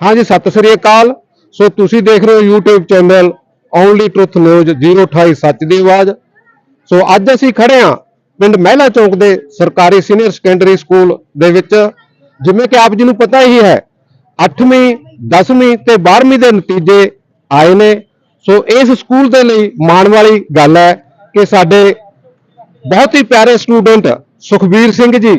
ਹਾਂਜੀ, ਸਤਿ ਸ੍ਰੀ ਅਕਾਲ। ਸੋ ਤੁਸੀਂ ਦੇਖ ਰਹੇ ਹੋ YouTube channel only truth news 028 ਸੱਚ ਦੀ ਆਵਾਜ਼। ਸੋ ਅੱਜ ਅਸੀਂ ਖੜੇ ਹਾਂ ਪਿੰਡ ਮਹਿਲਾ ਚੌਂਕ ਦੇ ਸਰਕਾਰੀ ਸੀਨੀਅਰ ਸੈਕੰਡਰੀ ਸਕੂਲ ਦੇ ਵਿੱਚ। ਜਿਵੇਂ ਕਿ ਆਪ ਜੀ ਨੂੰ ਪਤਾ ਹੀ ਹੈ 8ਵੀਂ 10ਵੀਂ ਤੇ 12ਵੀਂ ਦੇ ਨਤੀਜੇ ਆਏ ਨੇ। ਸੋ ਇਸ ਸਕੂਲ ਦੇ ਲਈ ਮਾਣ ਵਾਲੀ ਗੱਲ ਹੈ ਕਿ ਸਾਡੇ ਬਹੁਤ ਹੀ ਪਿਆਰੇ ਸਟੂਡੈਂਟ ਸੁਖਬੀਰ ਸਿੰਘ ਜੀ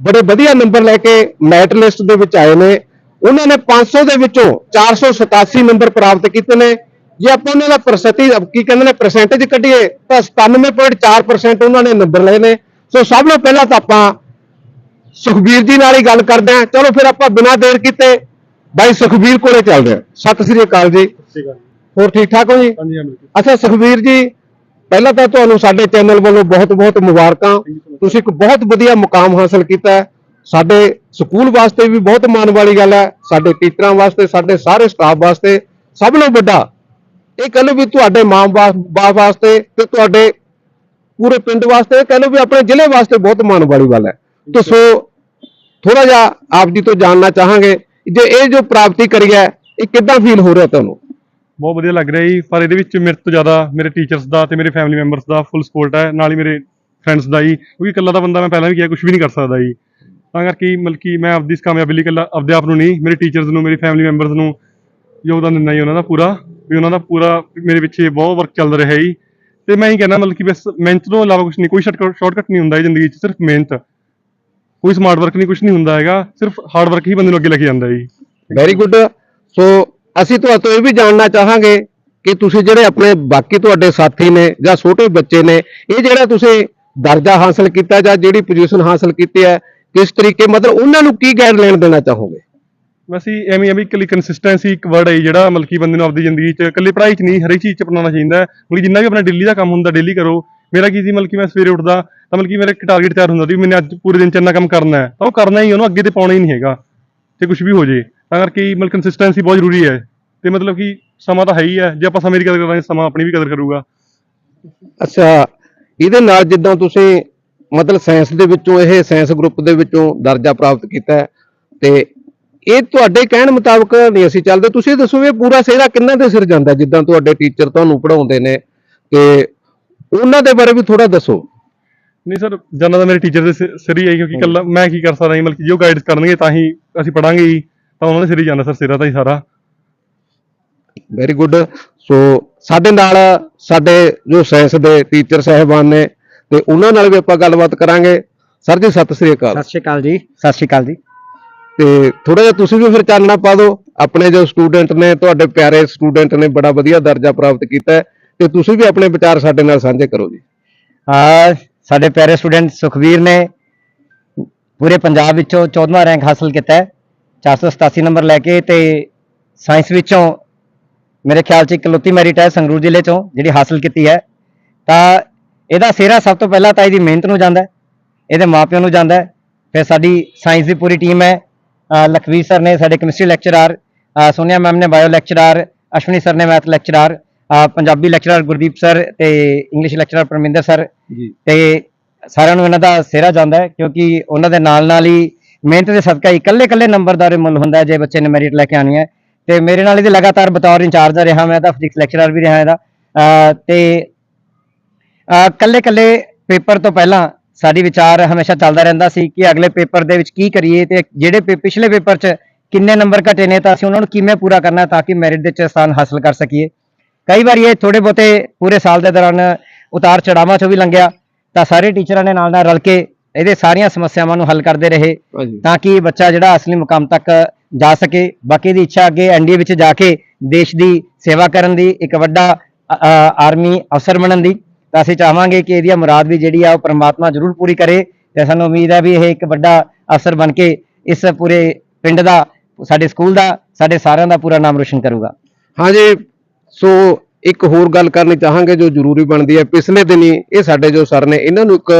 ਬੜੇ ਵਧੀਆ ਨੰਬਰ ਲੈ ਕੇ ਮੈਟ ਲਿਸਟ ਦੇ ਵਿੱਚ ਆਏ ਨੇ। ਉਹਨਾਂ ਨੇ 500 ਦੇ ਵਿੱਚੋਂ 487 ਨੰਬਰ ਪ੍ਰਾਪਤ ਕੀਤੇ ਨੇ। ਜੇ ਆਪਾਂ ਉਹਨਾਂ ਦਾ ਪ੍ਰਸਤੀ ਕੀ ਕਹਿੰਦੇ ਨੇ ਪਰਸੈਂਟੇਜ ਕੱਢੀਏ ਤਾਂ 97.4% ਉਹਨਾਂ ਨੇ ਨੰਬਰ ਲਏ ਨੇ। ਸੋ ਸਭ ਤੋਂ ਪਹਿਲਾਂ ਤਾਂ ਆਪਾਂ ਸੁਖਬੀਰ ਜੀ ਨਾਲ ਹੀ ਗੱਲ ਕਰਦੇ ਹਾਂ। ਚਲੋ ਫਿਰ ਆਪਾਂ ਬਿਨਾਂ ਦੇਰ ਕੀਤੇ ਬਾਈ ਸੁਖਬੀਰ ਕੋਲੇ ਚੱਲਦੇ ਹਾਂ। ਸਤਿ ਸ੍ਰੀ ਅਕਾਲ ਜੀ। ਹੋਰ ਠੀਕ ਠਾਕ ਹੋ ਜੀ? ਅੱਛਾ ਸੁਖਬੀਰ ਜੀ ਪਹਿਲਾਂ ਤਾਂ ਤੁਹਾਨੂੰ ਸਾਡੇ ਚੈਨਲ ਵੱਲੋਂ ਬਹੁਤ-ਬਹੁਤ ਮੁਬਾਰਕਾਂ। ਤੁਸੀਂ ਇੱਕ ਬਹੁਤ ਵਧੀਆ ਮੁਕਾਮ ਹਾਸਲ ਕੀਤਾ ਹੈ। ਸਾਡੇ ਸਕੂਲ ਵਾਸਤੇ ਵੀ ਬਹੁਤ ਮਾਣ ਵਾਲੀ ਗੱਲ ਹੈ, ਸਾਡੇ ਟੀਚਰਾਂ ਵਾਸਤੇ, ਸਾਡੇ ਸਾਰੇ ਸਟਾਫ ਵਾਸਤੇ ਸਭ ਤੋਂ ਵੱਡਾ ਇਹ ਕਹ ਲਓ ਵੀ ਤੁਹਾਡੇ ਮਾਂ-ਬਾਪ ਵਾਸਤੇ ਤੇ ਤੁਹਾਡੇ ਪੂਰੇ ਪਿੰਡ ਵਾਸਤੇ ਇਹ ਲਓ ਵੀ ਆਪਣੇ ਜ਼ਿਲ੍ਹੇ ਵਾਸਤੇ ਬਹੁਤ ਮਾਣ ਵਾਲੀ ਗੱਲ ਹੈ। ਤੇ ਸੋ ਥੋੜਾ ਜਿਹਾ ਆਪ ਜੀ ਤੋਂ ਜਾਣਨਾ ਚਾਹਾਂਗੇ ਜੇ ਇਹ ਜੋ ਪ੍ਰਾਪਤੀ ਕਰੀ ਹੈ, ਇਹ ਕਿੱਦਾਂ ਫੀਲ ਹੋ ਰਿਹਾ ਤੁਹਾਨੂੰ? ਬਹੁਤ ਵਧੀਆ ਲੱਗ ਰਿਹਾ ਜੀ, ਪਰ ਇਹਦੇ ਵਿੱਚ ਮੇਰੇ ਤੋਂ ਜ਼ਿਆਦਾ ਮੇਰੇ ਟੀਚਰਸ ਦਾ ਤੇ ਮੇਰੇ ਫੈਮਿਲੀ ਮੈਂਬਰਸ ਦਾ ਫੁੱਲ ਸਪੋਰਟ ਹੈ, ਨਾਲ ਹੀ ਮੇਰੇ ਫਰੈਂਡਸ ਦਾ ਜੀ, ਕਿਉਂਕਿ ਇਕੱਲਾ ਦਾ ਬੰਦਾ ਮੈਂ ਪਹਿਲਾਂ ਵੀ ਕਿਹਾ ਕੁਝ ਵੀ ਨਹੀਂ ਕਰ ਸਕਦਾ ਜੀ। ਤਾਂ ਕਰਕੇ ਮਤਲਬ ਕਿ ਮੈਂ ਆਪਦੀ ਇਸ ਕਾਮਯਾਬੀ ਲਈ ਇਕੱਲਾ, ਆਪਦੇ ਆਪ ਨੂੰ ਨਹੀਂ, ਮੇਰੇ ਟੀਚਰਸ ਨੂੰ, ਮੇਰੀ ਫੈਮਿਲੀ ਮੈਂਬਰਸ ਨੂੰ ਯੋਗਦਾਨ ਦਿੰਦਾ ਜੀ ਉਹਨਾਂ ਦਾ ਪੂਰਾ, ਵੀ ਉਹਨਾਂ ਦਾ ਪੂਰਾ ਮੇਰੇ ਪਿੱਛੇ ਬਹੁਤ ਵਰਕ ਚੱਲ ਰਿਹਾ ਜੀ। ਤੇ ਮੈਂ ਹੀ ਕਹਿੰਦਾ ਮਤਲਬ ਕਿ ਬਸ ਮਿਹਨਤ ਤੋਂ ਇਲਾਵਾ ਕੁਝ ਨਹੀਂ, ਕੋਈ ਸ਼ਾਰਟਕਟ ਨਹੀਂ ਹੁੰਦਾ ਇਹ ਜ਼ਿੰਦਗੀ 'ਚ, ਸਿਰਫ ਮਿਹਨਤ। ਕੋਈ ਸਮਾਰਟ ਵਰਕ ਨਹੀਂ ਕੁਝ ਨਹੀਂ ਹੁੰਦਾ ਹੈਗਾ, ਸਿਰਫ ਹਾਰਡ ਵਰਕ ਹੀ ਬੰਦੇ ਨੂੰ ਅੱਗੇ ਲੈ ਕੇ ਜਾਂਦਾ ਜੀ। ਵੈਰੀ ਗੁੱਡ ਸੋ ਅਸੀਂ ਤੁਹਾਡੇ ਤੋਂ ਇਹ ਵੀ ਜਾਣਨਾ ਚਾਹਾਂਗੇ ਕਿ ਤੁਸੀਂ ਜਿਹੜੇ ਆਪਣੇ ਬਾਕੀ ਤੁਹਾਡੇ ਸਾਥੀ ਨੇ ਜਾਂ ਛੋਟੇ ਬੱਚੇ ਨੇ, ਇਹ ਜਿਹੜਾ ਤੁਸੀਂ ਦਰਜਾ ਹਾਸਲ ਕੀਤਾ ਜਾਂ ਜਿਹੜੀ ਪੋਜੀਸ਼ਨ ਹਾਸਲ ਕੀਤੀ ਹੈ ਕਿਸ ਤਰੀਕੇ ਮਤਲਬ ਉਹਨਾਂ ਨੂੰ ਕੀ ਗਾਈਡਲਾਈਨ ਦੇਣਾ ਚਾਹੋਗੇ? ਵੈਸੇ ਐਵੇਂ ਐਵੇਂ ਇਕੱਲੀ ਕੰਸਿਸਟੈਂਸੀ ਇੱਕ ਵਰਡ ਹੈ ਜਿਹੜਾ ਮਤਲਬ ਕਿ ਬੰਦੇ ਨੂੰ ਆਪਦੀ ਜ਼ਿੰਦਗੀ 'ਚ ਇਕੱਲੀ ਪੜ੍ਹਾਈ 'ਚ ਨਹੀਂ ਹਰੇਕ ਚੀਜ਼ 'ਚ ਅਪਣਾਉਣਾ ਚਾਹੀਦਾ ਹੈ। ਮਤਲਬ ਜਿੰਨਾ ਵੀ ਆਪਣਾ ਡੇਲੀ ਦਾ ਕੰਮ ਹੁੰਦਾ ਡੇਲੀ ਕਰੋ। ਮੇਰਾ ਕੀ ਸੀ ਮਤਲਬ ਕਿ ਮੈਂ ਸਵੇਰੇ ਉੱਠਦਾ ਤਾਂ ਮਤਲਬ ਕਿ ਮੇਰਾ ਇੱਕ ਟਾਰਗੇਟ ਤਿਆਰ ਹੁੰਦਾ ਸੀ ਵੀ ਮੈਨੇ ਅੱਜ ਪੂਰੇ ਦਿਨ 'ਚ ਇੰਨਾ ਕੰਮ ਕਰਨਾ ਹੈ। ਤਾਂ ਉਹ ਕਰਨਾ ਹੀ ਉਹਨੂੰ ਅੱਗੇ ਤੇ ਪਾਉਣਾ ਹੀ ਨਹੀਂ ਹੈਗਾ ਤੇ ਕੁਝ ਵੀ ਹੋ ਜੇ। ਤਾਂ ਕਰਕੇ ਮਤਲਬ ਕੰਸਿਸਟੈਂਸੀ ਬਹੁਤ ਜ਼ਰੂਰੀ ਹੈ। ਤੇ ਮਤਲਬ ਕਿ ਸਮਾਂ ਤਾਂ ਹੈ ਹੀ ਹੈ ਜੇ ਆਪਾਂ ਸਮੇਂ ਦੀ ਕਦਰ ਕਰਾਂਗੇ ਸਮਾਂ ਆਪਣੀ ਵੀ ਕਦਰ ਕਰੂਗਾ। ਅੱਛਾ ਇਹਦੇ ਨਾਲ ਜਿੱਦਾਂ ਤੁਸੀਂ ਮਤਲਬ ਸਾਇੰਸ ਦੇ ਵਿੱਚੋਂ ਇਹ ਸਾਇੰਸ ਗਰੁੱਪ ਦੇ ਵਿੱਚੋਂ ਦਰਜਾ ਪ੍ਰਾਪਤ ਕੀਤਾ ਤੇ ਇਹ ਤੁਹਾਡੇ ਕਹਿਣ ਮੁਤਾਬਕ ਨਹੀਂ ਅਸੀਂ ਚੱਲਦੇ। ਤੁਸੀਂ ਦੱਸੋ ਵੀ ਇਹ ਪੂਰਾ ਸਿਹਰਾ ਕਿੰਨਾ ਦੇ ਸਿਰ ਜਾਂਦਾ? ਜਿੱਦਾਂ ਤੁਹਾਡੇ ਟੀਚਰ ਤੁਹਾਨੂੰ ਪੜ੍ਹਾਉਂਦੇ ਨੇ ਤੇ ਉਹਨਾਂ ਦੇ ਬਾਰੇ ਵੀ ਥੋੜਾ ਦੱਸੋ। ਨਹੀਂ ਸਰ ਜਾਨਾ ਤਾਂ ਮੇਰੇ ਟੀਚਰ ਦੇ ਸਿਰ ਹੀ ਹੈ ਕਿਉਂਕਿ ਇਕੱਲਾ ਮੈਂ ਕੀ ਕਰ ਸਕਦਾ ਮਤਲਬ ਕਿ ਜੋ ਗਾਈਡ ਕਰਨਗੇ ਤਾਂ ਹੀ ਅਸੀਂ ਪੜਾਂਗੇ ਜੀ ਤਾਂ ਉਹਨਾਂ ਦੇ ਸਿਰ ਹੀ ਜਾਂਦਾ ਸਰ ਸਿਰਾ ਤਾਂ ਹੀ ਸਾਰਾ। ਵੈਰੀ ਗੁੱਡ ਸੋ ਸਾਡੇ ਨਾਲ ਸਾਡੇ ਜੋ ਸਾਇੰਸ ਦੇ ਟੀਚਰ ਸਹਿਬਾਨ ਨੇ ਤੇ ਉਹਨਾਂ ਨਾਲ ਵੀ ਆਪਾਂ ਗੱਲਬਾਤ ਕਰਾਂਗੇ। ਸਰ ਜੀ ਸਤਿ ਸ੍ਰੀ ਅਕਾਲ। ਸਤਿ ਸ਼੍ਰੀ ਅਕਾਲ ਜੀ ਸਤਿ ਸ਼੍ਰੀ ਅਕਾਲ ਜੀ। ਤੇ ਥੋੜਾ ਜਿਹਾ ਤੁਸੀਂ ਵੀ ਫਿਰ ਚਾਨਣਾ ਪਾ ਦਿਓ। ਆਪਣੇ ਜੋ ਸਟੂਡੈਂਟ ਨੇ ਤੁਹਾਡੇ ਪਿਆਰੇ ਸਟੂਡੈਂਟ ਨੇ ਬੜਾ ਵਧੀਆ ਦਰਜਾ ਪ੍ਰਾਪਤ ਕੀਤਾ ਹੈ। ਤੇ ਤੁਸੀਂ ਵੀ ਆਪਣੇ ਵਿਚਾਰ ਸਾਡੇ ਨਾਲ ਸਾਂਝੇ ਕਰੋ ਜੀ। ਆ ਸਾਡੇ ਪਿਆਰੇ ਸਟੂਡੈਂਟ ਸੁਖਵੀਰ ਨੇ ਪੂਰੇ ਪੰਜਾਬ ਵਿੱਚੋਂ 14ਵਾਂ ਰੈਂਕ ਹਾਸਲ ਕੀਤਾ ਹੈ। 487 ਨੰਬਰ ਲੈ ਕੇ ਤੇ ਸਾਇੰਸ ਵਿੱਚੋਂ ਮੇਰੇ ਖਿਆਲ 'ਚ ਇਕਲੌਤੀ ਮੈਰਿਟ ਹੈ ਸੰਗਰੂਰ ਜ਼ਿਲ੍ਹੇ 'ਚੋਂ ਜਿਹੜੀ ਹਾਸਲ ਕੀਤੀ ਹੈ। ਤਾਂ ਇਹਦਾ ਸਿਹਰਾ ਸਭ ਤੋਂ ਪਹਿਲਾਂ ਤਾਂ ਇਹਦੀ ਮਿਹਨਤ ਨੂੰ ਜਾਂਦਾ ਹੈ ਇਹਦੇ ਮਾਪਿਆਂ ਨੂੰ ਜਾਂਦਾ ਹੈ। ਫਿਰ ਸਾਡੀ ਸਾਇੰਸ ਦੀ ਪੂਰੀ ਟੀਮ ਹੈ। ਲਖਵੀਰ ਸਰ ਨੇ ਸਾਡੇ ਕੈਮਿਸਟਰੀ ਲੈਕਚਰਰ ਸੋਨੀਆ ਮੈਮ ਨੇ ਬਾਇਓ ਲੈਕਚਰਰ ਅਸ਼ਵਨੀ ਸਰ ਨੇ math lecturer Punjabi lecturer Gurdeep sir ਤੇ ਇੰਗਲਿਸ਼ ਲੈਕਚਰਰ ਪਰਮਿੰਦਰ ਸਰ। ਤੇ ਸਾਰਿਆਂ ਨੂੰ ਇਹਨਾਂ ਦਾ ਸਿਹਰਾ ਜਾਂਦਾ ਹੈ ਕਿਉਂਕਿ ਉਹਨਾਂ ਦੇ ਨਾਲ ਨਾਲ ਹੀ ਮਿਹਨਤ ਦੇ ਸਦਕਾ ਹੀ ਇਕੱਲੇ ਇਕੱਲੇ ਨੰਬਰਦਾਰ ਹੀ ਮੁੱਲ ਹੁੰਦਾ ਜੇ ਬੱਚੇ ਨੇ ਮੈਰਿਟ ਲੈ ਕੇ ਆਣੀ ਹੈ। ਤੇ ਮੇਰੇ ਨਾਲ ਇਹਦੇ ਲਗਾਤਾਰ ਬਤੌਰ ਇੰਚਾਰਜ ਰਿਹਾ ਮੈਂ ਤਾਂ ਫਿਜ਼ਿਕਸ ਲੈਕਚਰਰ ਵੀ ਰਿਹਾ ਇਹਦਾ। ਤੇ ਇਕੱਲੇ ਇਕੱਲੇ ਪੇਪਰ ਤੋਂ ਪਹਿਲਾਂ ਸਾਡੀ ਵਿਚਾਰ ਹਮੇਸ਼ਾ ਚੱਲਦਾ ਰਹਿੰਦਾ ਸੀ ਕਿ ਅਗਲੇ ਪੇਪਰ ਦੇ ਵਿੱਚ ਕੀ ਕਰੀਏ ਤੇ ਜਿਹੜੇ ਪਿਛਲੇ ਪੇਪਰ 'ਚ ਕਿੰਨੇ ਨੰਬਰ ਘਟੇ ਨੇ ਤਾਂ ਅਸੀਂ ਉਹਨਾਂ ਨੂੰ ਕਿਵੇਂ ਪੂਰਾ ਕਰਨਾ ਤਾਂ ਕਿ ਮੈਰਿਟ ਦੇ 'ਚ ਸਥਾਨ ਹਾਸਲ ਕਰ ਸਕੀਏ। ਕਈ ਵਾਰ ਇਹ ਥੋੜੇ ਬਹੁਤੇ ਪੂਰੇ ਸਾਲ ਦੇ ਦੌਰਾਨ ਉਤਾਰ ਚੜਾਵਾਂ 'ਚੋਂ ਵੀ ਲੰਘਿਆ ਤਾਂ ਸਾਰੇ ਟੀਚਰਾਂ ਨੇ ਨਾਲ ਨਾਲ ਰਲ ਕੇ ਇਹਦੇ ਸਾਰੀਆਂ ਸਮੱਸਿਆਵਾਂ ਨੂੰ ਹੱਲ ਕਰਦੇ ਰਹੇ ਤਾਂ ਕਿ ਬੱਚਾ ਜਿਹੜਾ ਅਸਲੀ ਮੁਕਾਮ ਤੱਕ ਜਾ ਸਕੇ। ਬਾਕੀ ਦੀ ਇੱਛਾ ਅੱਗੇ ਐਨਡੀਏ ਵਿੱਚ ਜਾ ਕੇ ਦੇਸ਼ ਦੀ ਸੇਵਾ ਕਰਨ ਦੀ ਇੱਕ ਵੱਡਾ ਆਰਮੀ ਅਫਸਰ ਬਣਨ ਦੀ ਤਾਂ ਅਸੀਂ ਚਾਹਾਂਗੇ ਕਿ ਇਹਦੀ ਮੁਰਾਦ ਵੀ ਜਿਹੜੀ ਆ ਉਹ ਪ੍ਰਮਾਤਮਾ ਜ਼ਰੂਰ ਪੂਰੀ ਕਰੇ ਤੇ ਸਾਨੂੰ ਉਮੀਦ ਹੈ ਵੀ ਇਹ ਇੱਕ ਵੱਡਾ ਅਫਸਰ ਬਣ ਕੇ ਇਸ ਪੂਰੇ ਪਿੰਡ ਦਾ, ਸਾਡੇ ਸਕੂਲ ਦਾ, ਸਾਡੇ ਸਾਰਿਆਂ ਦਾ ਪੂਰਾ ਨਾਮ ਰੋਸ਼ਨ ਕਰੂਗਾ। ਹਾਂਜੀ ਸੋ ਇੱਕ ਹੋਰ ਗੱਲ ਕਰਨੀ ਚਾਹਾਂਗੇ ਜੋ ਜ਼ਰੂਰੀ ਬਣਦੀ ਹੈ। ਪਿਛਲੇ ਦਿਨੀ ਇਹ ਸਾਡੇ ਜੋ ਸਰ ਨੇ, ਇਹਨਾਂ ਨੂੰ ਇੱਕ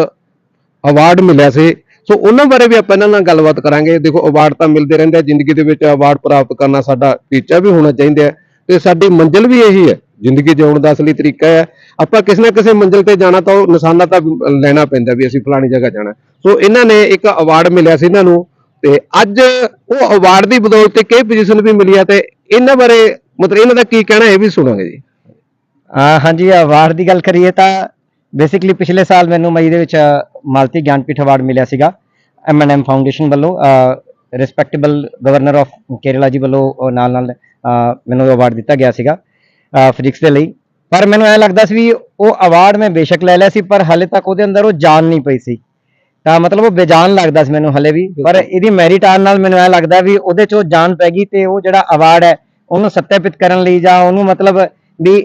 ਅਵਾਰਡ ਮਿਲਿਆ ਸੀ। ਸੋ ਉਹਨਾਂ ਬਾਰੇ ਵੀ ਆਪਾਂ ਇਹਨਾਂ ਨਾਲ ਗੱਲਬਾਤ ਕਰਾਂਗੇ। ਦੇਖੋ ਅਵਾਰਡ ਤਾਂ ਮਿਲਦੇ ਰਹਿੰਦੇ ਜ਼ਿੰਦਗੀ ਦੇ ਵਿੱਚ ਅਵਾਰਡ ਪ੍ਰਾਪਤ ਕਰਨਾ ਸਾਡਾ ਟੀਚਾ ਵੀ ਹੋਣਾ ਚਾਹੀਦਾ ਹੈ। ਤੇ ਸਾਡੀ ਮੰਜ਼ਿਲ ਵੀ ਇਹੀ ਹੈ ਜ਼ਿੰਦਗੀ ਜਿਉਣ ਦਾ ਅਸਲੀ ਤਰੀਕਾ ਹੈ। ਆਪਾਂ ਕਿਸੇ ਨਾ ਕਿਸੇ ਮੰਜ਼ਿਲ ਤੇ ਜਾਣਾ ਤਾਂ ਉਹ ਨਿਸ਼ਾਨਾ ਤਾਂ ਲੈਣਾ ਪੈਂਦਾ ਵੀ ਅਸੀਂ ਫਲਾਣੀ ਜਗ੍ਹਾ ਜਾਣਾ। ਸੋ ਇਹਨਾਂ ਨੇ ਇੱਕ ਅਵਾਰਡ ਮਿਲਿਆ ਸੀ ਇਹਨਾਂ ਨੂੰ ਤੇ ਅੱਜ ਉਹ ਅਵਾਰਡ ਦੀ ਬਦੌਲਤ ਤੇ ਕਈ ਪੋਜੀਸ਼ਨ ਵੀ ਮਿਲੀ ਆ ਤੇ ਇਹਨਾਂ ਬਾਰੇ ਮਤਲਬ ਇਹਨਾਂ ਦਾ ਕੀ ਕਹਿਣਾ ਇਹ ਵੀ ਸੁਣਾਂਗੇ ਜੀ। ਹਾਂਜੀ ਅਵਾਰਡ ਦੀ ਗੱਲ ਕਰੀਏ ਤਾਂ ਬੇਸਿਕਲੀ ਪਿਛਲੇ ਸਾਲ ਮੈਨੂੰ ਮਈ ਦੇ ਵਿੱਚ ਮਾਲਤੀ ਗਿਆਨਪੀਠ ਅਵਾਰਡ ਮਿਲਿਆ ਸੀਗਾ। ਐਮ ਫਾਊਂਡੇਸ਼ਨ ਵੱਲੋਂ respectable governor of Kerala ji ਵੱਲੋਂ ਨਾਲ ਨਾਲ ਮੈਨੂੰ ਅਵਾਰਡ ਦਿੱਤਾ ਗਿਆ ਸੀਗਾ। ਫਿਜ਼ਿਕਸ ਦੇ ਲਈ। ਪਰ ਮੈਨੂੰ ਐ ਲੱਗਦਾ ਸੀ ਵੀ ਉਹ ਅਵਾਰਡ ਮੈਂ ਬੇਸ਼ੱਕ ਲੈ ਲਿਆ ਸੀ ਪਰ ਹਾਲੇ ਤੱਕ ਉਹਦੇ ਅੰਦਰ ਉਹ ਜਾਨ ਨਹੀਂ ਪਈ ਸੀ। ਤਾਂ ਮਤਲਬ ਉਹ ਬੇਜਾਨ ਲੱਗਦਾ ਸੀ ਮੈਨੂੰ ਹਲੇ ਵੀ। ਪਰ ਇਹਦੀ ਮੈਰਿਟ ਆਉਣ ਨਾਲ ਮੈਨੂੰ ਐ ਲੱਗਦਾ ਵੀ ਉਹਦੇ 'ਚ ਉਹ ਜਾਨ ਪੈ ਗਈ ਤੇ ਉਹ ਜਿਹੜਾ ਅਵਾਰਡ ਹੈ ਉਹਨੂੰ ਸੱਤਿਆਪਿਤ ਕਰਨ ਲਈ ਜਾਂ ਉਹਨੂੰ ਮਤਲਬ ਵੀ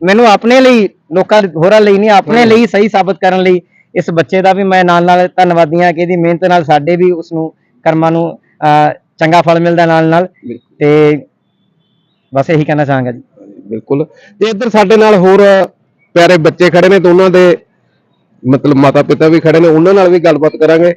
ਮੈਨੂੰ ਆਪਣੇ ਲਈ ਲੋਕਾਂ ਹੋਰਾਂ ਲਈ ਨਹੀਂ ਆਪਣੇ ਲਈ ਸਹੀ ਸਾਬਤ ਕਰਨ ਲਈ ਇਸ ਬੱਚੇ ਦਾ ਵੀ ਮੈਂ ਨਾਲ ਨਾਲ ਧੰਨਵਾਦੀ ਹਾਂ ਕਿ ਇਹਦੀ ਮਿਹਨਤ ਨਾਲ ਸਾਡੇ ਵੀ ਉਸ ਨੂੰ ਕਰਮਾਂ ਨੂੰ ਚੰਗਾ ਫਲ ਮਿਲਦਾ ਨਾਲ ਨਾਲ। ਤੇ ਬਸ ਇਹੀ ਕਹਿਣਾ ਚਾਹਾਂਗਾ ਜੀ। ਬਿਲਕੁਲ। ਤੇ ਇੱਧਰ ਸਾਡੇ ਨਾਲ ਹੋਰ ਪਿਆਰੇ ਬੱਚੇ ਖੜੇ ਨੇ ਤੇ ਉਹਨਾਂ ਦੇ ਮਤਲਬ ਮਾਤਾ ਪਿਤਾ ਵੀ ਖੜੇ ਨੇ ਉਹਨਾਂ ਨਾਲ ਵੀ ਗੱਲਬਾਤ ਕਰਾਂਗੇ।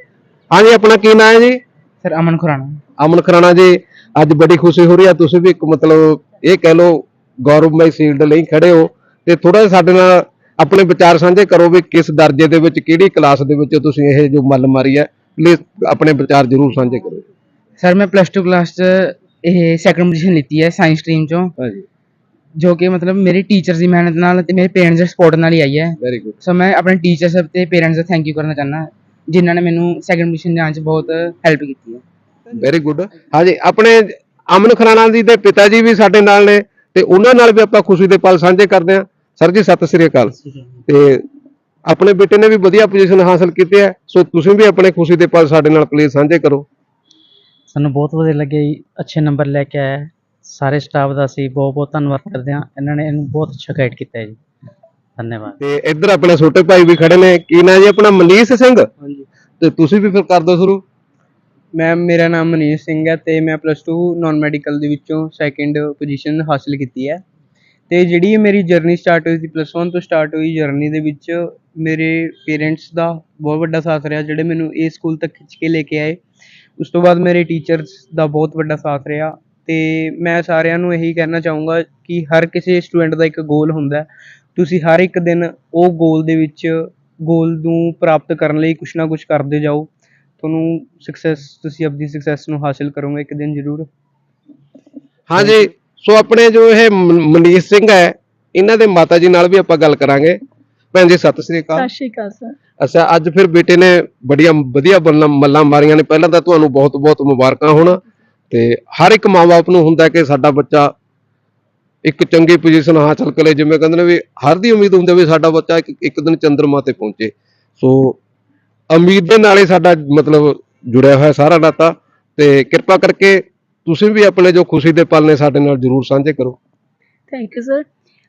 ਹਾਂਜੀ ਆਪਣਾ ਕੀ ਨਾਮ ਹੈ ਜੀ? ਸਰ ਅਮਨ ਖੁਰਾਣਾ। ਅਮਨ ਖਰਾਣਾ ਜੀ ਅੱਜ ਬੜੀ ਖੁਸ਼ੀ ਹੋ ਰਹੀ ਹੈ ਤੁਸੀਂ ਵੀ ਇੱਕ ਮਤਲਬ ਇਹ ਕਹਿ ਲਓ ਗੌਰਵਮਈ ਸੀਲਡ ਲਈ ਖੜੇ ਹੋ ਤੇ ਥੋੜਾ ਜਿਹਾ ਸਾਡੇ ਨਾਲ ਆਪਣੇ ਵਿਚਾਰ ਸਾਂਝੇ ਕਰੋ ਵੀ ਕਿਸ ਦਰਜੇ ਦੇ ਵਿੱਚ ਕਿਹੜੀ ਕਲਾਸ ਦੇ ਵਿੱਚ ਤੁਸੀਂ ਇਹ ਜੋ ਮੱਲ ਮਾਰੀ ਹੈ ਪਲੀਜ਼ ਆਪਣੇ ਵਿਚਾਰ ਜ਼ਰੂਰ ਸਾਂਝੇ ਕਰੋ। ਸਰ ਮੈਂ ਪਲੱਸ 2 ਕਲਾਸ 'ਚ ਇਹ ਸੈਕੰਡ ਪੋਜੀਸ਼ਨ ਲਿੱਤੀ ਹੈ ਸਾਇੰਸ ਸਟਰੀਮ 'ਚੋਂ। ਹਾਂਜੀ। ਜੋ ਕਿ ਮਤਲਬ ਮੇਰੀ ਟੀਚਰਸ ਦੀ ਮਿਹਨਤ ਨਾਲ ਤੇ ਮੇਰੇ ਪੇਰੈਂਟਸ ਦੇ ਸਪੋਰਟ ਨਾਲ ਹੀ ਆਈ ਹੈ। ਵੈਰੀ ਗੁੱਡ ਸੋ ਮੈਂ ਆਪਣੇ ਟੀਚਰਸ ਤੇ ਪੇਰੈਂਟਸ ਦਾ ਥੈਂਕ ਯੂ ਕਰਨਾ ਚਾਹੁੰਦਾ ਜਿਨ੍ਹਾਂ ਨੇ ਮੈਨੂੰ ਸੈਕੰਡ ਪੋਜੀਸ਼ਨ ਜਾਣ 'ਚ ਬਹੁਤ ਹੈਲਪ ਕੀਤੀ ਹੈ। ਵੈਰੀ ਗੁੱਡ ਹਾਂਜੀ ਆਪਣੇ ਅਮਨ ਖਰਾਣਾ ਜੀ ਦੇ ਪਿਤਾ ਜੀ ਵੀ ਸਾਡੇ ਨਾਲ ਨੇ ਤੇ ਉਹਨਾਂ ਨਾਲ ਵੀ ਆਪਾਂ ਖੁਸ਼ੀ ਦੇ ਪਲ ਸਾਂਝੇ ਕਰਦੇ ਹਾਂ। ਸਰ ਜੀ ਸਤਿ ਸ੍ਰੀ ਅਕਾਲ। ਤੇ ਆਪਣੇ ਬੇਟੇ ਨੇ ਵੀ ਵਧੀਆ ਪੋਜੀਸ਼ਨ ਹਾਸਲ ਕੀਤੀ ਹੈ। ਸੋ ਤੁਸੀਂ ਵੀ ਆਪਣੇ ਖੁਸ਼ੀ ਦੇ ਪਲ ਸਾਡੇ ਨਾਲ ਪਲੀਜ਼ ਸਾਂਝੇ ਕਰੋ। ਸਾਨੂੰ ਬਹੁਤ ਵਧੀਆ ਲੱਗਿਆ ਜੀ। ਅੱਛੇ ਨੰਬਰ ਲੈ ਕੇ ਆਇਆ। ਸਾਰੇ ਸਟਾਫ ਦਾ ਅਸੀਂ ਬਹੁਤ ਬਹੁਤ ਧੰਨਵਾਦ ਕਰਦੇ ਹਾਂ। ਇਹਨਾਂ ਨੇ ਇਹਨੂੰ ਬਹੁਤ ਅੱਛਾ ਗਾਈਡ ਕੀਤਾ ਹੈ ਜੀ। ਧੰਨਵਾਦ। ਤੇ ਇੱਧਰ ਆਪਣੇ ਛੋਟੇ ਭਾਈ ਵੀ ਖੜੇ ਨੇ। ਕੀ ਨਾਂ ਜੀ ਆਪਣਾ? ਮਨੀਸ਼ ਸਿੰਘ? ਹਾਂਜੀ। ਤੇ ਤੁਸੀਂ ਵੀ ਫਿਰ ਕਰ ਦਿਓ ਸ਼ੁਰੂ। ਮੈਂ ਮੇਰਾ ਨਾਮ ਮਨੀਸ਼ ਸਿੰਘ ਹੈ ਤੇ ਮੈਂ ਪਲੱਸ 2 ਨਾਨ ਮੈਡੀਕਲ ਦੇ ਵਿੱਚੋਂ ਸੈਕੰਡ ਪੋਜੀਸ਼ਨ ਹਾਸਲ ਕੀਤੀ ਹੈ। ਤੇ ਜਿਹੜੀ ਇਹ ਮੇਰੀ ਜਰਨੀ ਸਟਾਰਟ ਹੋਈ ਸੀ ਪਲੱਸ 1 ਤੋਂ ਸਟਾਰਟ ਹੋਈ ਜਰਨੀ ਦੇ ਵਿੱਚ ਮੇਰੇ ਪੇਰੈਂਟਸ ਦਾ ਬਹੁਤ ਵੱਡਾ ਸਾਥ ਰਿਹਾ ਜਿਹੜੇ ਮੈਨੂੰ ਇਹ ਸਕੂਲ ਤੱਕ ਖਿੱਚ ਕੇ ਲੈ ਕੇ ਆਏ। ਉਸ ਤੋਂ ਬਾਅਦ ਮੇਰੇ ਟੀਚਰਸ ਦਾ ਬਹੁਤ ਵੱਡਾ ਸਾਥ ਰਿਹਾ। ਤੇ ਮੈਂ ਸਾਰਿਆਂ ਨੂੰ ਇਹੀ ਕਹਿਣਾ ਚਾਹੂੰਗਾ ਕਿ ਹਰ ਕਿਸੇ ਸਟੂਡੈਂਟ ਦਾ ਇੱਕ ਗੋਲ ਹੁੰਦਾ ਹੈ। ਤੁਸੀਂ ਹਰ ਇੱਕ ਦਿਨ ਉਹ ਗੋਲ ਦੇ ਵਿੱਚ ਗੋਲ ਨੂੰ ਪ੍ਰਾਪਤ ਕਰਨ ਲਈ ਕੁਛ ਨਾ ਕੁਛ ਕਰਦੇ ਜਾਓ। ਤੁਹਾਨੂੰ ਸਕਸੈਸ ਤੁਸੀਂ ਆਪਣੀ ਸਕਸੈਸ ਨੂੰ ਹਾਸਿਲ ਕਰੋਗੇ ਇੱਕ ਦਿਨ ਜ਼ਰੂਰ। ਹਾਂਜੀ ਸੋ ਆਪਣੇ ਜੋ ਇਹ ਮਨੀਸ਼ ਸਿੰਘ ਹੈ ਇਹਨਾਂ ਦੇ ਮਾਤਾ ਜੀ ਨਾਲ ਵੀ ਆਪਾਂ ਗੱਲ ਕਰਾਂਗੇ। ਭੈਣ ਜੀ ਸਤਿ ਸ੍ਰੀ ਅਕਾਲ। ਸਤਿ ਸ਼੍ਰੀ ਅਕਾਲ ਸਰ। ਅੱਛਾ ਅੱਜ ਫਿਰ ਬੇਟੇ ਨੇ ਬੜੀਆਂ ਵਧੀਆ ਬੱਲਾਂ- ਮੱਲਾਂ ਮਾਰੀਆਂ ਨੇ। ਪਹਿਲਾਂ ਤਾਂ ਤੁਹਾਨੂੰ ਬਹੁਤ ਬਹੁਤ ਮੁਬਾਰਕਾਂ ਹੋਣ। ਤੇ ਹਰ ਇੱਕ ਮਾਂ-ਬਾਪ ਨੂੰ ਹੁੰਦਾ ਕਿ ਸਾਡਾ ਬੱਚਾ ਇੱਕ ਚੰਗੀ ਪੋਜੀਸ਼ਨ ਹਾਸਲ ਕਰੇ ਜਿਵੇਂ ਕਹਿੰਦੇ ਨੇ ਵੀ ਹਰ ਦੀ ਉਮੀਦ ਹੁੰਦੀ ਵੀ ਸਾਡਾ ਬੱਚਾ ਇੱਕ ਇੱਕ ਦਿਨ ਚੰਦਰਮਾ ਤੇ ਪਹੁੰਚੇ। ਸੋ ਉਮੀਦ ਦੇ ਨਾਲ ਹੀ ਸਾਡਾ ਮਤਲਬ ਜੁੜਿਆ ਹੋਇਆ ਸਾਰਾ ਨਾਤਾ ਤੇ ਕਿਰਪਾ ਕਰਕੇ ਤੁਸੀਂ ਵੀ ਆਪਣੇ ਜੋ ਖੁਸ਼ੀ ਦੇ ਪਲ ਨੇ ਸਾਡੇ ਨਾਲ ਜਰੂਰ ਸਾਂਝੇ ਕਰੋ। ਥੈਂਕ ਯੂ ਸਰ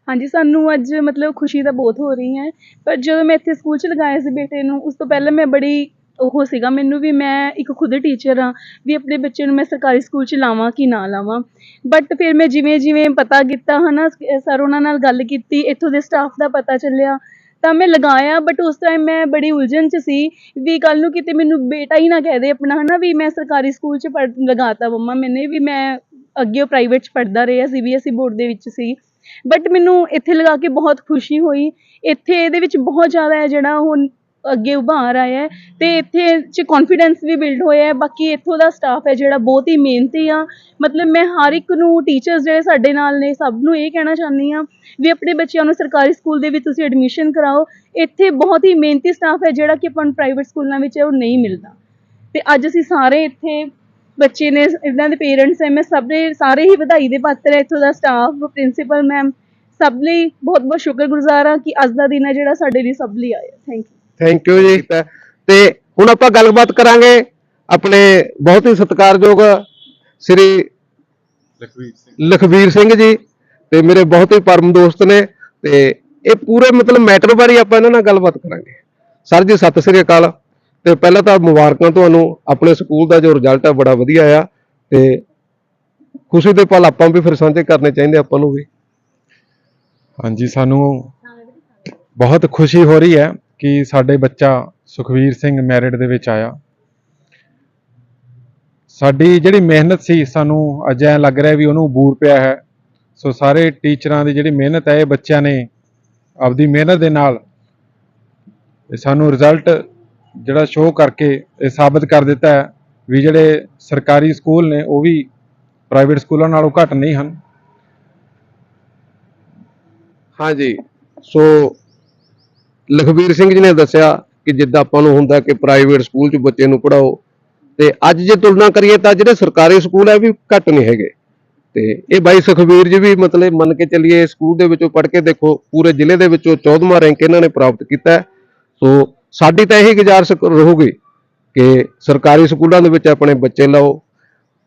ਹਾਂਜੀ, ਸਾਨੂੰ ਅੱਜ ਮਤਲਬ ਖੁਸ਼ੀ ਤਾਂ ਬਹੁਤ ਹੋ ਰਹੀ ਹੈ, ਪਰ ਜਦੋਂ ਮੈਂ ਇੱਥੇ ਸਕੂਲ 'ਚ ਲਗਾਇਆ ਸੀ ਬੇਟੇ ਨੂੰ, ਉਸ ਤੋਂ ਪਹਿਲਾਂ ਮੈਂ ਬੜੀ ਉਹ ਸੀਗਾ ਮੈਨੂੰ ਵੀ ਮੈਂ ਇੱਕ ਖੁਦ ਟੀਚਰ ਹਾਂ, ਵੀ ਆਪਣੇ ਬੱਚੇ ਨੂੰ ਮੈਂ ਸਰਕਾਰੀ ਸਕੂਲ 'ਚ ਲਾਵਾਂ ਕਿ ਨਾ ਲਾਵਾਂ। ਬਟ ਫਿਰ ਮੈਂ ਜਿਵੇਂ ਜਿਵੇਂ ਪਤਾ ਕੀਤਾ ਹੈ ਨਾ ਸਰ ਉਹਨਾਂ ਨਾਲ ਗੱਲ ਕੀਤੀ, ਇੱਥੋਂ ਦੇ ਸਟਾਫ ਦਾ ਪਤਾ ਚੱਲਿਆ, ਤਾਂ ਮੈਂ ਲਗਾਇਆ ਬਟ ਉਸ ਟਾਈਮ ਮੈਂ ਬੜੀ ਉਲਝਣ 'ਚ ਸੀ ਵੀ ਕੱਲ ਨੂੰ ਕਿਤੇ ਮੈਨੂੰ ਬੇਟਾ ਹੀ ਨਾ ਕਹਿ ਦੇ ਆਪਣਾ ਹੈ ਨਾ ਵੀ ਮੈਂ ਸਰਕਾਰੀ ਸਕੂਲ 'ਚ ਪੜ੍ਹ, ਲਗਾਤਾ ਮੰਮਾ ਮੈਨੇ, ਵੀ ਮੈਂ ਅੱਗੇ ਪ੍ਰਾਈਵੇਟ 'ਚ ਪੜ੍ਹਦਾ ਰਿਹਾ ਸੀਬੀਐਸਈ ਬੋਰਡ ਦੇ ਵਿੱਚ ਸੀ। ਬਟ ਮੈਨੂੰ ਇੱਥੇ ਲਗਾ ਕੇ ਬਹੁਤ ਖੁਸ਼ੀ ਹੋਈ। ਇੱਥੇ ਇਹਦੇ ਵਿੱਚ ਬਹੁਤ ਜ਼ਿਆਦਾ ਹੈ ਜਿਹੜਾ ਹੁਣ ਅੱਗੇ ਉਭਾਰ ਆਇਆ ਹੈ ਤੇ ਇੱਥੇ ਚ ਕੌਨਫੀਡੈਂਸ ਵੀ ਬਿਲਡ ਹੋਇਆ ਹੈ, ਬਾਕੀ ਇੱਥੋਂ ਦਾ ਸਟਾਫ ਹੈ ਜਿਹੜਾ ਬਹੁਤ ਹੀ ਮਿਹਨਤੀ ਆ। ਮਤਲਬ ਮੈਂ ਹਰ ਇੱਕ ਨੂੰ ਟੀਚਰਸ ਜਿਹੜੇ ਸਾਡੇ ਨਾਲ ਨੇ, ਸਭ ਨੂੰ ਇਹ ਕਹਿਣਾ ਚਾਹੁੰਦੀ ਆ ਵੀ ਆਪਣੇ ਬੱਚਿਆਂ ਨੂੰ ਸਰਕਾਰੀ ਸਕੂਲ ਦੇ ਵਿੱਚ ਤੁਸੀਂ ਐਡਮਿਸ਼ਨ ਕਰਾਓ। ਇੱਥੇ ਬਹੁਤ ਹੀ ਮਿਹਨਤੀ ਸਟਾਫ ਹੈ ਜਿਹੜਾ ਕਿ ਆਪਾਂ ਨੂੰ ਪ੍ਰਾਈਵੇਟ ਸਕੂਲਾਂ ਵਿੱਚ ਉਹ ਨਹੀਂ ਮਿਲਦਾ। ਤੇ ਅੱਜ ਅਸੀਂ ਸਾਰੇ ਇੱਥੇ ਬੱਚੇ ਨੇ, ਇਹਨਾਂ ਦੇ ਪੇਰੈਂਟਸ ਹੈ, ਮੈਂ ਸਭ ਦੇ, ਸਾਰੇ ਹੀ ਵਧਾਈ ਦੇ ਪਾਤਰ ਹੈ ਇੱਥੋਂ ਦਾ ਸਟਾਫ ਪ੍ਰਿੰਸੀਪਲ ਮੈਮ ਸਭ ਲਈ ਬਹੁਤ ਬਹੁਤ ਸ਼ੁਕਰਗੁਜ਼ਾਰ ਹਾਂ ਕਿ ਅੱਜ ਦਾ ਦਿਨ ਹੈ ਜਿਹੜਾ ਸਾਡੇ ਲਈ ਸਭ ਲਈ ਆਇਆ। ਥੈਂਕ ਯੂ ਥੈਂਕ ਯੂ ਜੀ। ਤੇ ਹੁਣ ਆਪਾਂ ਗੱਲਬਾਤ ਕਰਾਂਗੇ ਆਪਣੇ ਬਹੁਤ ਹੀ ਸਤਿਕਾਰਯੋਗ ਸ੍ਰੀ ਲਖਵੀਰ ਸਿੰਘ। ਜੀ ਤੇ ਮੇਰੇ ਬਹੁਤ ਹੀ ਪਰਮ ਦੋਸਤ ਨੇ ਤੇ ਇਹ ਪੂਰੇ ਮਤਲਬ ਮੈਟਰ ਬਾਰੇ ਆਪਾਂ ਇਹਨਾਂ ਨਾਲ ਗੱਲਬਾਤ ਕਰਾਂਗੇ। ਸਰ ਜੀ ਸਤਿ ਸ੍ਰੀ ਅਕਾਲ। ਤੇ ਪਹਿਲਾਂ ਤਾਂ ਮੁਬਾਰਕਾਂ ਤੁਹਾਨੂੰ। ਆਪਣੇ ਸਕੂਲ ਦਾ ਜੋ ਰਿਜ਼ਲਟ ਹੈ ਬੜਾ ਵਧੀਆ ਆ। ਤੇ ਖੁਸ਼ੀ ਦੇ ਪਲ ਆਪਾਂ ਵੀ ਫਿਰ ਸਾਂਝੇ ਕਰਨੇ ਚਾਹੀਦੇ ਆਪਾਂ ਨੂੰ ਵੀ। ਹਾਂਜੀ ਸਾਨੂੰ ਬਹੁਤ ਖੁਸ਼ੀ ਹੋ ਰਹੀ ਹੈ। ਕਿ ਸਾਡੇ ਬੱਚਾ ਸੁਖਵੀਰ ਸਿੰਘ ਮੈਰਿਟ ਦੇ ਵਿੱਚ ਆਇਆ। ਸਾਡੀ ਜਿਹੜੀ ਮਿਹਨਤ ਸੀ, ਸਾਨੂੰ ਅੱਜ ਐਂ ਲੱਗ ਰਿਹਾ ਵੀ ਉਹਨੂੰ ਬੂਰ ਪਿਆ ਹੈ। ਸੋ ਸਾਰੇ ਟੀਚਰਾਂ ਦੀ ਜਿਹੜੀ ਮਿਹਨਤ ਹੈ, ਇਹ ਬੱਚਿਆਂ ਨੇ ਆਪਦੀ ਮਿਹਨਤ ਦੇ ਨਾਲ ਸਾਨੂੰ ਰਿਜ਼ਲਟ ਜਿਹੜਾ ਸ਼ੋਅ ਕਰਕੇ ਇਹ ਸਾਬਤ ਕਰ ਦਿੱਤਾ ਹੈ ਵੀ ਜਿਹੜੇ ਸਰਕਾਰੀ ਸਕੂਲ ਨੇ, ਉਹ ਵੀ ਪ੍ਰਾਈਵੇਟ ਸਕੂਲਾਂ ਨਾਲੋਂ ਘੱਟ ਨਹੀਂ ਹਨ। ਹਾਂਜੀ। ਸੋ ਲਖਬੀਰ ਸਿੰਘ ਜੀ ਨੇ ਦੱਸਿਆ ਕਿ ਜਿੱਦਾਂ ਆਪਾਂ ਨੂੰ ਹੁੰਦਾ ਕਿ ਪ੍ਰਾਈਵੇਟ ਸਕੂਲ 'ਚ ਬੱਚੇ ਨੂੰ ਪੜਾਓ ਤੇ ਅੱਜ ਜੇ ਤੁਲਨਾ ਕਰੀਏ ਤਾਂ ਜਿਹੜੇ ਸਰਕਾਰੀ ਸਕੂਲ ਹੈ ਵੀ ਘੱਟ ਨਹੀਂ ਹੈਗੇ। ਤੇ ਇਹ ਬਾਈ ਸੁਖਬੀਰ ਜੀ ਵੀ ਮਤਲਬ ਮੰਨ ਕੇ ਚੱਲੀਏ ਸਕੂਲ ਦੇ ਵਿੱਚੋਂ ਪੜ੍ਹ ਕੇ ਦੇਖੋ, ਪੂਰੇ ਜ਼ਿਲ੍ਹੇ ਦੇ ਵਿੱਚੋਂ 14ਵਾਂ ਰੈਂਕ ਇਹਨਾਂ ਨੇ ਪ੍ਰਾਪਤ ਕੀਤਾ ਸੋ ਸਾਡੀ ਤਾਂ ਇਹੀ ਗੁਜ਼ਾਰਿਸ਼ ਰਹੂਗੀ ਕਿ ਸਰਕਾਰੀ ਸਕੂਲਾਂ ਦੇ ਵਿੱਚ ਆਪਣੇ ਬੱਚੇ ਲਾਓ।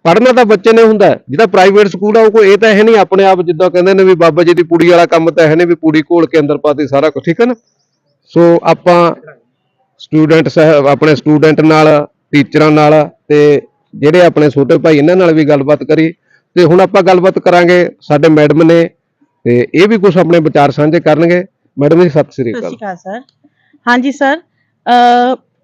ਪੜ੍ਹਨਾ ਤਾਂ ਬੱਚੇ ਨੇ ਹੁੰਦਾ ਜਿਹੜਾ ਪ੍ਰਾਈਵੇਟ ਸਕੂਲ ਆ ਉਹ ਕੋਈ ਇਹ ਤਾਂ ਹੈ ਨਹੀਂ, ਆਪਣੇ ਆਪ ਜਿੱਦਾਂ ਕਹਿੰਦੇ ਨੇ ਵੀ ਬਾਬਾ ਜੀ ਦੀ ਪੂੜੀ ਵਾਲਾ ਕੰਮ ਤਾਂ ਹੈ ਨਹੀਂ, ਵੀ ਪੂੜੀ ਘੋਲ ਕੇ ਅੰਦਰ ਪਾਤੀ ਸਾਰਾ ਕੁਝ ਠੀਕ ਹੈ ਨਾ? ਸੋ ਆਪਾਂ ਸਟੂਡੈਂਟ ਸਾਹਿਬ ਆਪਣੇ ਸਟੂਡੈਂਟ ਨਾਲ ਟੀਚਰਾਂ ਨਾਲ ਤੇ ਜਿਹੜੇ ਆਪਣੇ ਛੋਟੇ ਭਾਈ ਇਹਨਾਂ ਨਾਲ ਵੀ ਗੱਲਬਾਤ ਕਰੀ ਤੇ ਹੁਣ ਆਪਾਂ ਗੱਲਬਾਤ ਕਰਾਂਗੇ ਸਾਡੇ ਮੈਡਮ ਨੇ ਤੇ ਇਹ ਵੀ ਕੁਝ ਆਪਣੇ ਵਿਚਾਰ ਸਾਂਝੇ ਕਰਨਗੇ। ਮੈਡਮ ਜੀ, ਸਤਿ ਸ੍ਰੀ ਸਤਿ ਅਕਾਲ ਸ਼੍ਰੀ ਅਕਾਲ, ਸਰ। ਹਾਂਜੀ, ਸਰ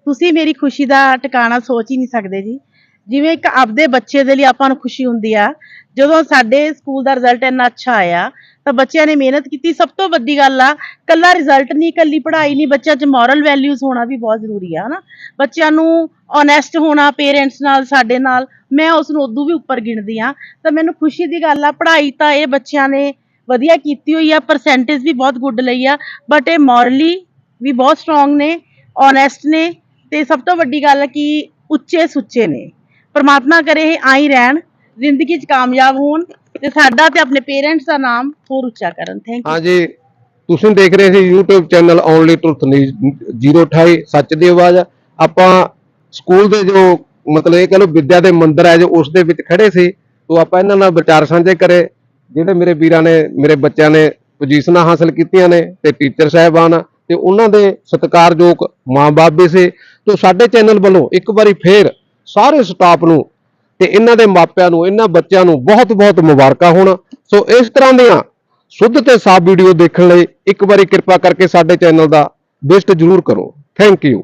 ਤੁਸੀਂ ਮੇਰੀ ਖੁਸ਼ੀ ਦਾ ਟਿਕਾਣਾ ਸੋਚ ਹੀ ਨਹੀਂ ਸਕਦੇ ਜੀ। ਜਿਵੇਂ ਇੱਕ ਆਪਦੇ ਬੱਚੇ ਦੇ ਲਈ ਆਪਾਂ ਨੂੰ ਖੁਸ਼ੀ ਹੁੰਦੀ ਆ, ਜਦੋਂ ਸਾਡੇ ਸਕੂਲ ਦਾ ਰਿਜ਼ਲਟ ਇੰਨਾ ਅੱਛਾ ਆਇਆ ਤਾਂ ਬੱਚਿਆਂ ਨੇ ਮਿਹਨਤ ਕੀਤੀ। ਸਭ ਤੋਂ ਵੱਡੀ ਗੱਲ ਆ ਕੱਲਾ ਰਿਜ਼ਲਟ ਨਹੀਂ ਕੱਲੀ ਪੜ੍ਹਾਈ ਨਹੀਂ, ਬੱਚਿਆਂ 'ਚ ਮੋਰਲ ਵੈਲਿਊਜ਼ ਹੋਣਾ ਵੀ ਬਹੁਤ ਜ਼ਰੂਰੀ ਆ, ਹਨਾ। ਬੱਚਿਆਂ ਨੂੰ ਓਨੈਸਟ ਹੋਣਾ ਪੇਰੈਂਟਸ ਨਾਲ, ਸਾਡੇ ਨਾਲ, ਮੈਂ ਉਸ ਨੂੰ ਉਦੋਂ ਵੀ ਉੱਪਰ ਗਿਣਦੀ ਆ ਤਾਂ ਮੈਨੂੰ ਖੁਸ਼ੀ ਦੀ ਗੱਲ ਆ, ਪੜ੍ਹਾਈ ਤਾਂ ਇਹ ਬੱਚਿਆਂ ਨੇ ਵਧੀਆ ਕੀਤੀ ਹੋਈ ਆ ਪਰਸੈਂਟੇਜ ਵੀ ਬਹੁਤ ਗੁੱਡ ਲਈ ਆ ਬਟ ਇਹ ਮੋਰਲੀ ਵੀ ਬਹੁਤ ਸਟਰੋਂਗ ਨੇ ਓਨੈਸਟ ਨੇ, ਤੇ ਸਭ ਤੋਂ ਵੱਡੀ ਗੱਲ ਹੈ ਕਿ ਉੱਚੇ ਸੁੱਚੇ ਨੇ। ਪਰਮਾਤਮਾ ਕਰੇ, ਇਹ ਆਈ ਰਹਿਣ, ਜ਼ਿੰਦਗੀ 'ਚ ਕਾਮਯਾਬ ਹੋਣ ਤੇ ਸਾਡਾ ਤੇ ਆਪਣੇ ਪੇਰੈਂਟਸ ਦਾ ਨਾਮ ਹੋਰ ਉੱਚਾ ਕਰਨ। ਥੈਂਕ ਯੂ ਹਾਂਜੀ, ਤੁਸੀਂ ਦੇਖ ਰਹੇ ਸੀ YouTube channel only truth news 028 ਸੱਚ ਦੀ ਆਵਾਜ਼। ਆਪਾਂ ਸਕੂਲ ਦੇ ਜੋ ਮਤਲਬ ਇਹ ਕਹ ਲਓ ਵਿਦਿਆ ਦੇ ਮੰਦਿਰ ਹੈ ਜੋ ਉਸ ਦੇ ਵਿੱਚ ਖੜੇ ਸੀ, ਤੋਂ ਆਪਾਂ ਇਹਨਾਂ ਨਾਲ ਵਿਚਾਰ ਸਾਂਝੇ ਕਰੇ। ਜਿਹੜੇ ਮੇਰੇ ਵੀਰਾਂ ਨੇ, ਮੇਰੇ ਬੱਚਿਆਂ ਨੇ ਪੋਜੀਸ਼ਨਾਂ ਹਾਸਲ ਕੀਤੀਆਂ ਨੇ ਤੇ ਟੀਚਰ ਸਾਹਿਬਾਨ ਤੇ ਉਹਨਾਂ ਦੇ ਸਤਿਕਾਰਯੋਗ ਮਾਂ-ਬਾਪ ਵੀ ਸੀ। ਤੋਂ ਸਾਡੇ ਚੈਨਲ ਵੱਲੋਂ ਇੱਕ ਵਾਰੀ ਫੇਰ ਸਾਰੇ ਸਟਾਫ ਨੂੰ ਤੇ ਇਹਨਾਂ ਦੇ ਮਾਪਿਆਂ ਨੂੰ, ਇਹਨਾਂ ਬੱਚਿਆਂ ਨੂੰ ਬਹੁਤ-ਬਹੁਤ ਮੁਬਾਰਕਾਂ ਹੋਣ। ਸੋ ਇਸ ਤਰ੍ਹਾਂ ਦੀਆਂ ਸ਼ੁੱਧ ਤੇ ਸਾਫ਼ ਵੀਡੀਓ ਦੇਖਣ ਲਈ ਇੱਕ ਵਾਰੀ ਕਿਰਪਾ ਕਰਕੇ ਸਾਡੇ ਚੈਨਲ ਦਾ ਵਿਜ਼ਿਟ ਜ਼ਰੂਰ ਕਰੋ। Thank you